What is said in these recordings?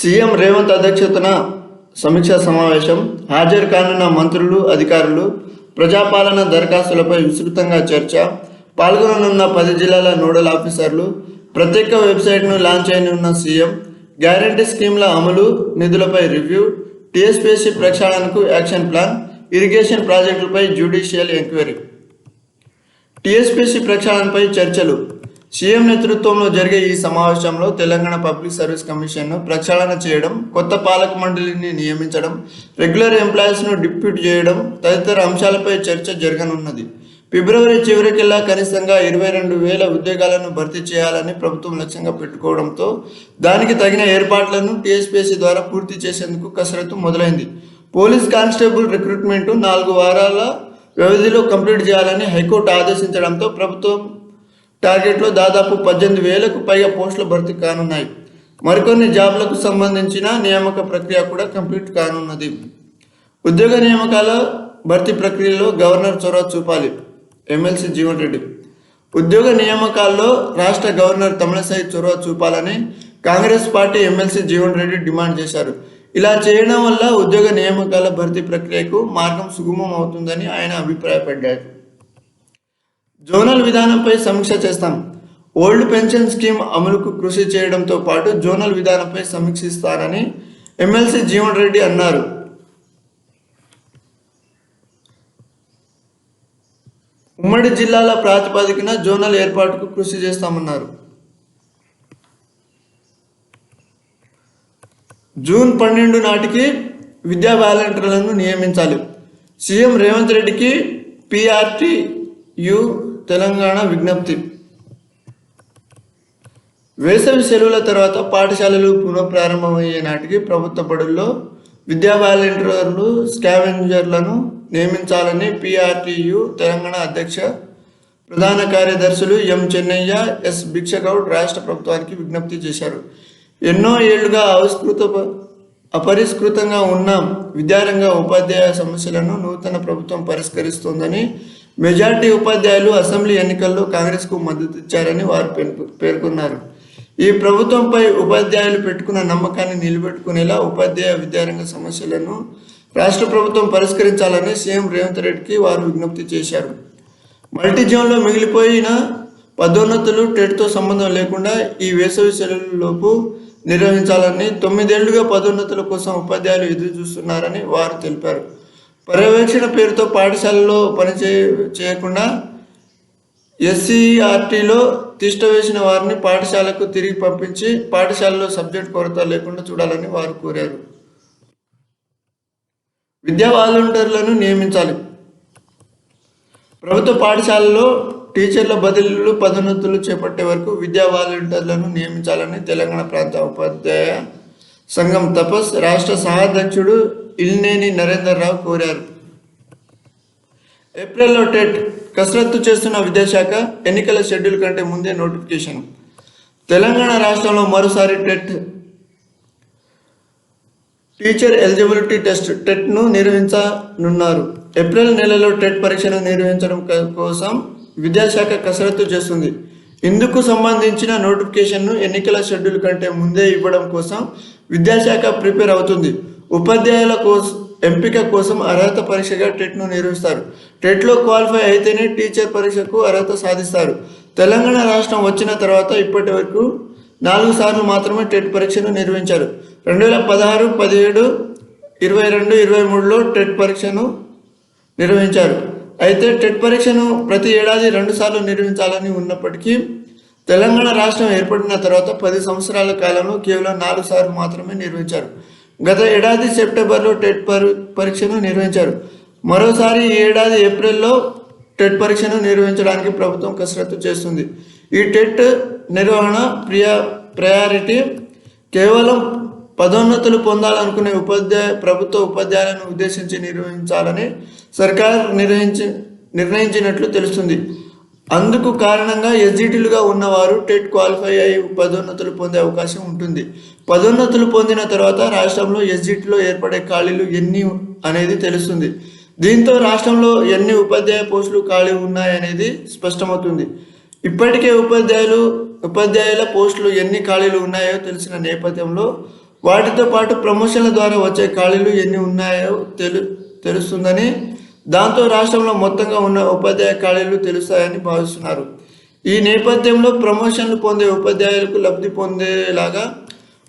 CM Revanth అధ్యక్షతన సమీక్షా సమావేశం. హాజరు కానున్న మంత్రులు అధికారులు ప్రజాపాలన దరఖాస్తులపై విస్తృతంగా చర్చ. పాల్గొననున్న పది జిల్లాల నోడల్ ఆఫీసర్లు ప్రత్యేక వెబ్సైట్ను లాంచ్ అయినున్న సీఎం గ్యారంటీ స్కీమ్ల అమలు నిధులపై రివ్యూ టీఎస్పీఎస్సీ ప్రక్షాళనకు యాక్షన్ ప్లాన్ ఇరిగేషన్ ప్రాజెక్టులపై జ్యుడిషియల్ ఎంక్వైరీ. టీఎస్పీసీ ప్రక్షాళనపై చర్చలు. సీఎం నేతృత్వంలో జరిగే ఈ సమావేశంలో తెలంగాణ పబ్లిక్ సర్వీస్ కమిషన్ను ప్రక్షాళన చేయడం కొత్త పాలక మండలిని నియమించడం రెగ్యులర్ ఎంప్లాయీస్ను డిప్యూట్ చేయడం తదితర అంశాలపై చర్చ జరగనున్నది. ఫిబ్రవరి చివరికెల్లా కనీసంగా ఇరవై రెండు వేల ఉద్యోగాలను భర్తీ చేయాలని ప్రభుత్వం లక్ష్యంగా పెట్టుకోవడంతో దానికి తగిన ఏర్పాట్లను టీఎస్పీఎస్సీ ద్వారా పూర్తి చేసేందుకు కసరత్తు మొదలైంది. పోలీస్ కానిస్టేబుల్ రిక్రూట్మెంట్ నాలుగు వారాల వ్యవధిలో కంప్లీట్ చేయాలని హైకోర్టు ఆదేశించడంతో ప్రభుత్వం టార్గెట్లో దాదాపు పద్దెనిమిది వేలకు పైగా పోస్టుల భర్తీ కానున్నాయి. మరికొన్ని జాబ్లకు సంబంధించిన నియామక ప్రక్రియ కూడా కంప్లీట్ కానున్నది. ఉద్యోగ నియామకాల భర్తీ ప్రక్రియలో గవర్నర్ చొరవ చూపాలి. ఎమ్మెల్సీ జీవన్ రెడ్డి. ఉద్యోగ నియామకాల్లో రాష్ట్ర గవర్నర్ తమిళసాయి చొరవ చూపాలని Congress party MLC Jeevan Reddy demand చేశారు. ఇలా చేయడం వల్ల ఉద్యోగ నియామకాల భర్తీ ప్రక్రియకు మార్గం సుగమం అవుతుందని ఆయన అభిప్రాయపడ్డారు. జోనల్ విధానంపై సమీక్ష చేస్తాం. ఓల్డ్ పెన్షన్ స్కీమ్ అమలుకు కృషి చేయడంతో పాటు జోనల్ విధానంపై సమీక్షిస్తానని ఎమ్మెల్సీ జీవన్ రెడ్డి అన్నారు. ఉమ్మడి జిల్లాల ప్రాతిపదికన జోనల్ ఏర్పాటుకు కృషి చేస్తామన్నారు. జూన్ పన్నెండు నాటికి విద్యా వాలంటీర్లను నియమించాలి. సీఎం రేవంత్ రెడ్డికి పిఆర్టీయు తెలంగాణ విజ్ఞప్తి. వేసవి సెలవుల తర్వాత పాఠశాలలు పునఃప్రారంభమయ్యే నాటికి ప్రభుత్వ బడుల్లో విద్యా వాలంటీర్లు స్కావెంజర్లను నియమించాలని పిఆర్టీయు తెలంగాణ అధ్యక్ష ప్రధాన కార్యదర్శులు ఎం చెన్నయ్య ఎస్ భిక్షగౌడ్ రాష్ట్ర ప్రభుత్వానికి విజ్ఞప్తి చేశారు. ఎన్నో ఏళ్ళుగా ఆవిష్కృత అపరిష్కృతంగా ఉన్న విద్యారంగ ఉపాధ్యాయ సమస్యలను నూతన ప్రభుత్వం పరిష్కరిస్తోందని మెజార్టీ ఉపాధ్యాయులు అసెంబ్లీ ఎన్నికల్లో కాంగ్రెస్కు మద్దతు ఇచ్చారని వారు పేర్కొ- పేర్కొన్నారు. ఈ ప్రభుత్వంపై ఉపాధ్యాయులు పెట్టుకున్న నమ్మకాన్ని నిలబెట్టుకునేలా ఉపాధ్యాయ విద్యారంగ సమస్యలను రాష్ట్ర ప్రభుత్వం పరిష్కరించాలని సీఎం రేవంత్ రెడ్డికి వారు విజ్ఞప్తి చేశారు. మల్టీజోన్లో మిగిలిపోయిన పదోన్నతులు టెట్తో సంబంధం లేకుండా ఈ వేసవి సెలవులలోపు నిర్వహించాలని తొమ్మిదేళ్ళుగా పదోన్నతుల కోసం ఉపాధ్యాయులు ఎదురు చూస్తున్నారని వారు తెలిపారు. పర్యవేక్షణ పేరుతో పాఠశాలలో పనిచే చేయకుండా ఎస్సీఆర్టీలో తిష్టవేసిన వారిని పాఠశాలకు తిరిగి పంపించి పాఠశాలలో సబ్జెక్ట్ కొరత లేకుండా చూడాలని వారు కోరారు. విద్యా వాలంటీర్లను నియమించాలి. ప్రభుత్వ పాఠశాలలో టీచర్ల బదిలీలు పదోన్నతులు చేపట్టే వరకు విద్యా వాలంటీర్లను నియమించాలని తెలంగాణ ప్రాంత ఉపాధ్యాయ సంఘం తపస్ రాష్ట్ర సహాధ్యక్షుడు ఇల్నేని నరేందర్ రావు కోరారు. ఏప్రిల్లో టెట్ కసరత్తు చేస్తున్న విద్యాశాఖ ఎన్నికల షెడ్యూల్ కంటే ముందే నోటిఫికేషన్. తెలంగాణ రాష్ట్రంలో మరోసారి టెట్ టీచర్ ఎలిజిబిలిటీ టెస్ట్ టెట్ను నిర్వహించనున్నారు. ఏప్రిల్ నెలలో టెట్ పరీక్షను నిర్వహించడం కోసం విద్యాశాఖ కసరత్తు చేస్తుంది. ఇందుకు సంబంధించిన నోటిఫికేషన్ను ఎన్నికల షెడ్యూల్ కంటే ముందే ఇవ్వడం కోసం విద్యాశాఖ ప్రిపేర్ అవుతుంది. ఉపాధ్యాయుల కోసం ఎంపిక కోసం అర్హత పరీక్షగా టెట్ను నిర్వహిస్తారు టెట్లో క్వాలిఫై అయితేనే టీచర్ పరీక్షకు అర్హత సాధిస్తారు. తెలంగాణ రాష్ట్రం వచ్చిన తర్వాత ఇప్పటి వరకు నాలుగు సార్లు మాత్రమే టెట్ పరీక్షను నిర్వహించారు. రెండు వేల పదహారు పదిహేడు ఇరవై రెండు ఇరవై మూడులో టెట్ పరీక్షను నిర్వహించారు. అయితే టెట్ పరీక్షను ప్రతి ఏడాది రెండు సార్లు నిర్వహించాలని ఉన్నప్పటికీ తెలంగాణ రాష్ట్రం ఏర్పడిన తర్వాత పది సంవత్సరాల కాలంలో కేవలం నాలుగు సార్లు మాత్రమే నిర్వహించారు. గత ఏడాది సెప్టెంబర్లో టెట్ పరీక్షను నిర్వహించారు. మరోసారి ఈ ఏడాది ఏప్రిల్లో టెట్ పరీక్షను నిర్వహించడానికి ప్రభుత్వం కసరత్తు చేస్తుంది. ఈ టెట్ నిర్వహణ ప్రియా ప్రయారిటీ కేవలం పదోన్నతులు పొందాలనుకునే ఉపాధ్యాయ ప్రభుత్వ ఉపాధ్యాయులను ఉద్దేశించి నిర్వహించాలని సర్కార్ నిర్ణయించి నిర్ణయించినట్లు తెలుస్తుంది. అందుకు కారణంగా ఎస్జిటీలుగా ఉన్నవారు టెట్ క్వాలిఫై అయి పదోన్నతులు పొందే అవకాశం ఉంటుంది. పదోన్నతులు పొందిన తర్వాత రాష్ట్రంలో ఎస్జిటిలో ఏర్పడే ఖాళీలు ఎన్ని అనేది తెలుస్తుంది. దీంతో రాష్ట్రంలో ఎన్ని ఉపాధ్యాయ పోస్టులు ఖాళీ ఉన్నాయనేది స్పష్టమవుతుంది. ఇప్పటికే ఉపాధ్యాయులు ఉపాధ్యాయుల పోస్టులు ఎన్ని ఖాళీలు ఉన్నాయో తెలిసిన నేపథ్యంలో వాటితో పాటు ప్రమోషన్ల ద్వారా వచ్చే ఖాళీలు ఎన్ని ఉన్నాయో తెలు తెలుస్తుందని దాంతో రాష్ట్రంలో మొత్తంగా ఉన్న ఉపాధ్యాయ ఖాళీలు తెలుస్తాయని భావిస్తున్నారు. ఈ నేపథ్యంలో ప్రమోషన్లు పొందే ఉపాధ్యాయులకు లబ్ధి పొందేలాగా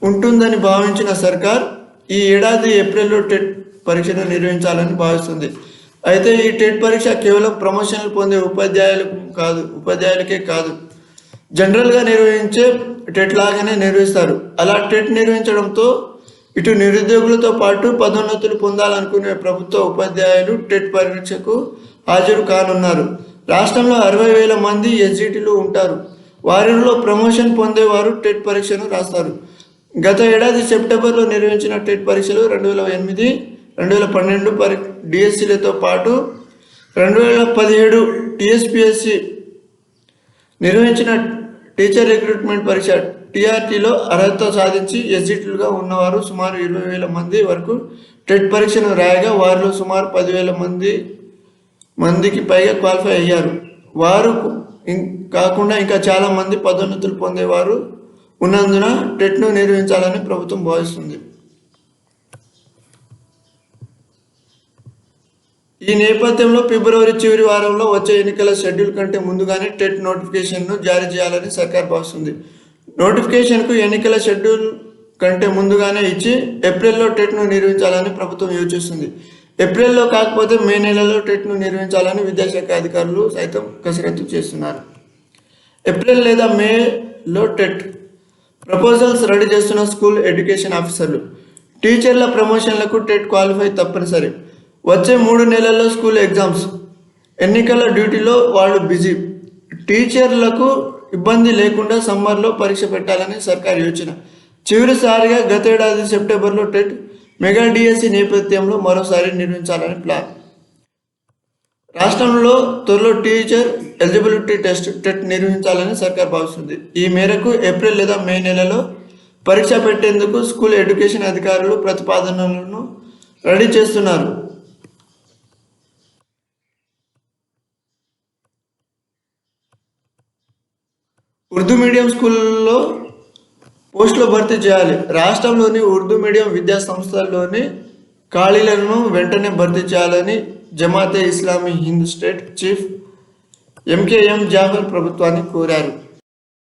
ఉంటుందని భావించిన సర్కార్ ఈ ఏడాది ఏప్రిల్లో టెట్ పరీక్షను నిర్వహించాలని భావిస్తుంది. అయితే ఈ టెట్ పరీక్ష కేవలం ప్రమోషన్లు పొందే ఉపాధ్యాయులకు కాదు ఉపాధ్యాయులకే కాదు. జనరల్గా నిర్వహించే టెట్ లాగానే నిర్వహిస్తారు. అలా టెట్ నిర్వహించడంతో ఇటు నిరుద్యోగులతో పాటు పదోన్నతులు పొందాలనుకునే ప్రభుత్వ ఉపాధ్యాయులు టెట్ పరీక్షకు హాజరు కానున్నారు. రాష్ట్రంలో అరవై వేల మంది ఎస్జిటిలు ఉంటారు. వారిలో ప్రమోషన్ పొందేవారు టెట్ పరీక్షను రాస్తారు. గత ఏడాది సెప్టెంబర్లో నిర్వహించిన టెట్ పరీక్షలు రెండు వేల ఎనిమిది రెండు వేల పన్నెండు పరి డిఎస్సీలతో పాటు రెండు వేల పదిహేడు టీఎస్పిఎస్సి నిర్వహించిన టీచర్ రిక్రూట్మెంట్ పరీక్ష టీఆర్టీలో అర్హత సాధించి ఎస్జిట్లుగా ఉన్నవారు సుమారు ఇరవై వేల మంది వరకు టెట్ పరీక్షను రాయగా వారిలో సుమారు పదివేల మంది మందికి పైగా క్వాలిఫై అయ్యారు. వారు కాకుండా ఇంకా చాలామంది పదోన్నతులు పొందేవారు ఉన్నందున టెట్ను నిర్వహించాలని ప్రభుత్వం భావిస్తుంది. ఈ నేపథ్యంలో ఫిబ్రవరి చివరి వారంలో వచ్చే ఎన్నికల షెడ్యూల్ కంటే ముందుగానే టెట్ నోటిఫికేషన్ను జారీ చేయాలని సర్కార్ భావిస్తుంది. నోటిఫికేషన్కు ఎన్నికల షెడ్యూల్ కంటే ముందుగానే ఇచ్చి ఏప్రిల్లో టెట్ను నిర్వహించాలని ప్రభుత్వం యోచిస్తుంది. ఏప్రిల్లో కాకపోతే మే నెలలో టెట్ను నిర్వహించాలని విద్యాశాఖ అధికారులు సైతం కసరత్తు చేస్తున్నారు. ఏప్రిల్ లేదా మేలో టెట్ ప్రపోజల్స్ రెడీ చేస్తున్న స్కూల్ ఎడ్యుకేషన్ ఆఫీసర్లు. టీచర్ల ప్రమోషన్లకు టెట్ క్వాలిఫై తప్పనిసరి. వచ్చే మూడు నెలల్లో స్కూల్ ఎగ్జామ్స్. ఎన్నికల డ్యూటీలో వాళ్ళు బిజీ. టీచర్లకు ఇబ్బంది లేకుండా సమ్మర్లో పరీక్ష పెట్టాలని సర్కార్ యోచన. చివరిసారిగా గతేడాది సెప్టెంబర్లో టెట్ మెగా డిఎస్సి నేపథ్యంలో మరోసారి నిర్వహించాలని ప్లాన్. రాష్ట్రంలో త్వరలో టీచర్ ఎలిజిబిలిటీ టెస్ట్ టెట్ నిర్వహించాలని సర్కార్ భావిస్తుంది. ఈ మేరకు ఏప్రిల్ లేదా మే నెలలో పరీక్ష పెట్టేందుకు స్కూల్ ఎడ్యుకేషన్ అధికారులు ప్రతిపాదనలను రెడీ చేస్తున్నారు. ఉర్దూ మీడియం స్కూల్లో పోస్టులు భర్తీ చేయాలి. రాష్ట్రంలోని ఉర్దూ మీడియం విద్యా సంస్థల్లోని ఖాళీలను వెంటనే భర్తీ చేయాలని Jamaat Islami Hind state chief MKM Jafar ప్రభుత్వాన్ని కోరారు.